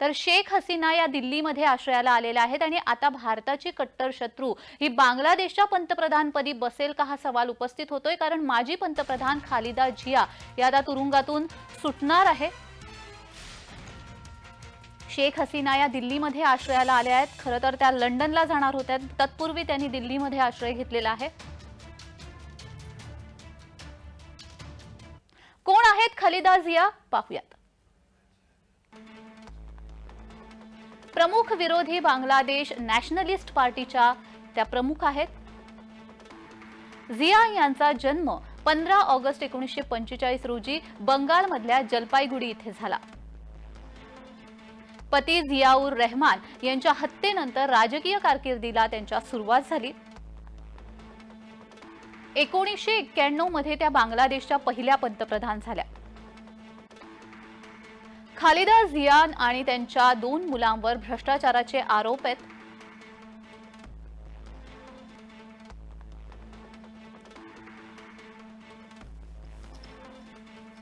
तर शेख हसीना या दिल्लीमध्ये आश्रयाला आलेल्या आहेत आणि आता भारताची कट्टर शत्रू ही बांगलादेशच्या पंतप्रधानपदी बसेल का हा सवाल उपस्थित होतोय. कारण माजी पंतप्रधान खालिदा झिया या आता तुरुंगातून सुटणार आहे. शेख हसीना या दिल्लीमध्ये आश्रयाला आल्या आहेत. खरं तर त्या लंडनला जाणार होत्या. तत्पूर्वी त्यांनी दिल्लीमध्ये आश्रय घेतलेला आहे. कोण आहेत खलिदा झिया पाहूयात. प्रमुख विरोधी बांगलादेश नॅशनलिस्ट पार्टीच्या त्या प्रमुख आहेत. झिया यांचा जन्म पंधरा ऑगस्ट एकोणीसशे पंचेचाळीस रोजी बंगालमधल्या जलपाईगुडी इथे झाला. पती झियाऊर रहमान यांच्या हत्येनंतर राजकीय कारकिर्दीला त्यांच्या सुरुवात झाली. एकोणीसशे एक्क्याण्णवमध्ये त्या बांगलादेशच्या पहिल्या पंतप्रधान झाल्या. खालिदा झियान आणि त्यांच्या दोन मुलांवर भ्रष्टाचाराचे आरोप आहेत.